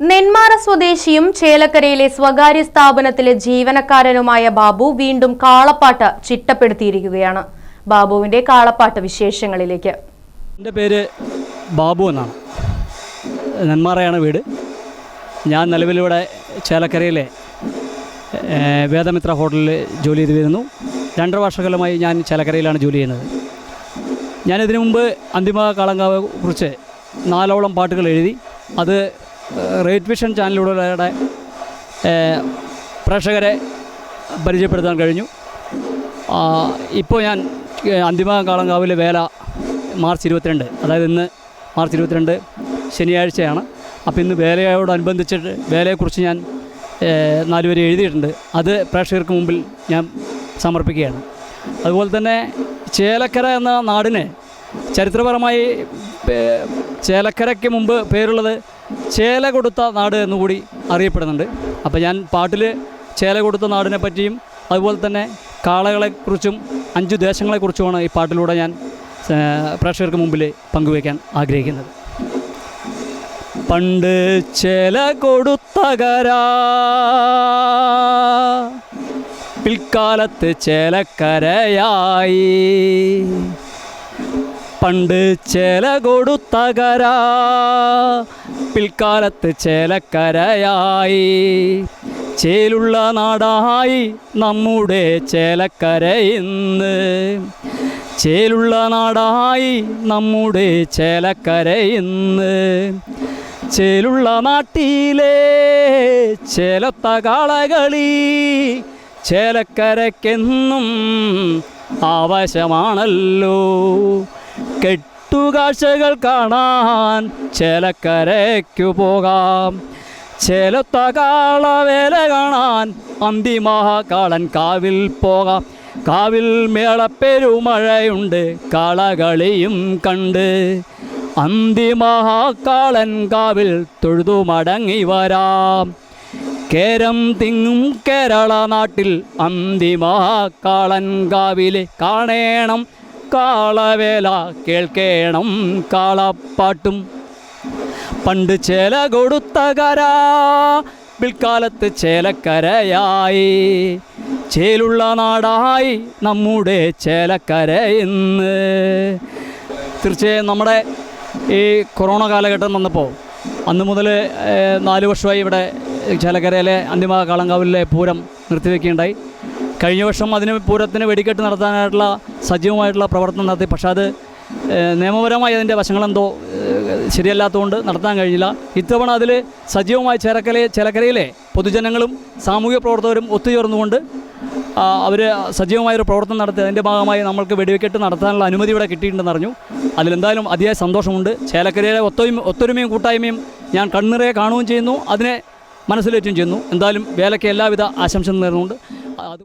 നെന്മാറ സ്വദേശിയും ചേലക്കരയിലെ സ്വകാര്യ സ്ഥാപനത്തിലെ ജീവനക്കാരനുമായ ബാബു വീണ്ടും കാളപ്പാട്ട് ചിട്ടപ്പെടുത്തിയിരിക്കുകയാണ്. ബാബുവിന്റെ കാളപ്പാട്ട് വിശേഷങ്ങളിലേക്ക്. എന്റെ പേര് ബാബു എന്നാണ്. നെന്മാറയാണ് വീട്. ഞാൻ നിലവിലിവിടെ ചേലക്കരയിലെ വേദമിത്ര ഹോട്ടലിൽ ജോലി ചെയ്ത് വരുന്നു രണ്ടര വർഷക്കാലമായി ഞാൻ ചേലക്കരയിലാണ് ജോലി ചെയ്യുന്നത്. ഞാനിതിനു മുമ്പ് അന്തിമ കാളങ്കാവെ കുറിച്ച് നാലോളം പാട്ടുകൾ എഴുതി അത് റേറ്റ് വിഷൻ ചാനലിലൂടെ പ്രേക്ഷകരെ പരിചയപ്പെടുത്താൻ കഴിഞ്ഞു. ഇപ്പോൾ ഞാൻ അന്തിമ കാളങ്കാവിലെ വേല മാർച്ച് ഇരുപത്തിരണ്ട് അതായത് ഇന്ന് മാർച്ച് ഇരുപത്തിരണ്ട് ശനിയാഴ്ചയാണ്. അപ്പോൾ ഇന്ന് വേലയോടനുബന്ധിച്ചിട്ട് വേലയെക്കുറിച്ച് ഞാൻ നാലുപേരെ എഴുതിയിട്ടുണ്ട്. അത് പ്രേക്ഷകർക്ക് മുമ്പിൽ ഞാൻ സമർപ്പിക്കുകയാണ്. അതുപോലെ തന്നെ ചേലക്കര എന്ന നാടിന് ചരിത്രപരമായി ചേലക്കരയ്ക്ക് മുമ്പ് പേരുള്ളത് ചേല കൊടുത്ത നാട് എന്നുകൂടി അറിയപ്പെടുന്നുണ്ട്. അപ്പോൾ ഞാൻ പാട്ടിൽ ചേല കൊടുത്ത നാടിനെ പറ്റിയും അതുപോലെ തന്നെ കാളകളെക്കുറിച്ചും അഞ്ച് ദേശങ്ങളെക്കുറിച്ചുമാണ് ഈ പാട്ടിലൂടെ ഞാൻ പ്രേക്ഷകർക്ക് മുമ്പിൽ പങ്കുവയ്ക്കാൻ ആഗ്രഹിക്കുന്നത്. പണ്ട് ചേല കൊടുത്തകരാ പിൽക്കാലത്ത് ചേലക്കരയായി. പണ്ട് ചേല കൊടുത്തകരാ. പിൽക്കാലത്ത് ചേലക്കരയായി. ചേലുള്ള നാടായി നമ്മുടെ ചേലക്കര ഇന്ന്. ചേലുള്ള നാടായി നമ്മുടെ ചേലക്കര ഇന്ന്. ചേലുള്ള നാട്ടിലെ ചേലത്ത കാളകളി ചേലക്കരയ്ക്കെന്നും ആവശ്യമാണല്ലോ. കെട്ടുകാഴ്ചകൾ കാണാൻ ചേലക്കരയ്ക്കു പോകാം. ചേലത്ത കാളവേല കാണാൻ അന്തിമഹാകാളൻ കാവിൽ പോകാം. കാവിൽ മേളപ്പെരുമഴയുണ്ട് കാളകളിയും കണ്ട്. അന്തിമഹാക്കാളൻ കാവിൽ തൊഴുതു മടങ്ങി വരാം. കേരം തിങ്ങും കേരള നാട്ടിൽ അന്തിമഹാക്കാളൻ കാവിലെ കാണേണം. കാളവേല കേൾക്കേണം കാളപ്പാട്ടും. പണ്ട് ചേല കൊടുത്ത കര പിൽക്കാലത്ത് ചേലക്കരയായി. ചേലുള്ള നാടായി നമ്മുടെ ചേലക്കര ഇന്ന്. തീർച്ചയായും നമ്മുടെ ഈ കൊറോണ കാലഘട്ടം വന്നപ്പോൾ അന്ന് മുതൽ നാല് വർഷമായി ഇവിടെ ചേലക്കരയിലെ അന്തിമ കാളങ്കാവിലെ പൂരം നിർത്തിവെക്കുകയുണ്ടായി. കഴിഞ്ഞ വർഷം അതിന് പൂരത്തിന് വെടിക്കെട്ട് നടത്താനായിട്ടുള്ള സജീവമായിട്ടുള്ള പ്രവർത്തനം നടത്തി. പക്ഷേ അത് നിയമപരമായി അതിന്റെ വശങ്ങളെന്തോ ശരിയല്ലാത്തതുകൊണ്ട് നടത്താൻ കഴിഞ്ഞില്ല. ഇത്തവണ അതിൽ സജീവമായി ചേലക്കരയെ ചേലക്കരയിലെ പൊതുജനങ്ങളും സാമൂഹ്യ പ്രവർത്തകരും ഒത്തുചേർന്നുകൊണ്ട് അവർ സജീവമായൊരു പ്രവർത്തനം നടത്തി. അതിന്റെ ഭാഗമായി നമ്മൾക്ക് വെടിവെക്കെട്ട് നടത്താനുള്ള അനുമതി ഇവിടെ കിട്ടിയിട്ടുണ്ടെന്ന് അറിഞ്ഞു. അതിലെന്തായാലും അതിയായ സന്തോഷമുണ്ട്. ചേലക്കരയിലെ ഒത്തൊരുമ ഒത്തൊരുമയും കൂട്ടായ്മയും ഞാൻ കണ്ണിറയെ കാണുകയും ചെയ്യുന്നു. അതിനെ മനസ്സിലേറ്റും ചെയ്യുന്നു. എന്തായാലും വേലയ്ക്ക് എല്ലാവിധ ആശംസ നേർന്നുകൊണ്ട് അത്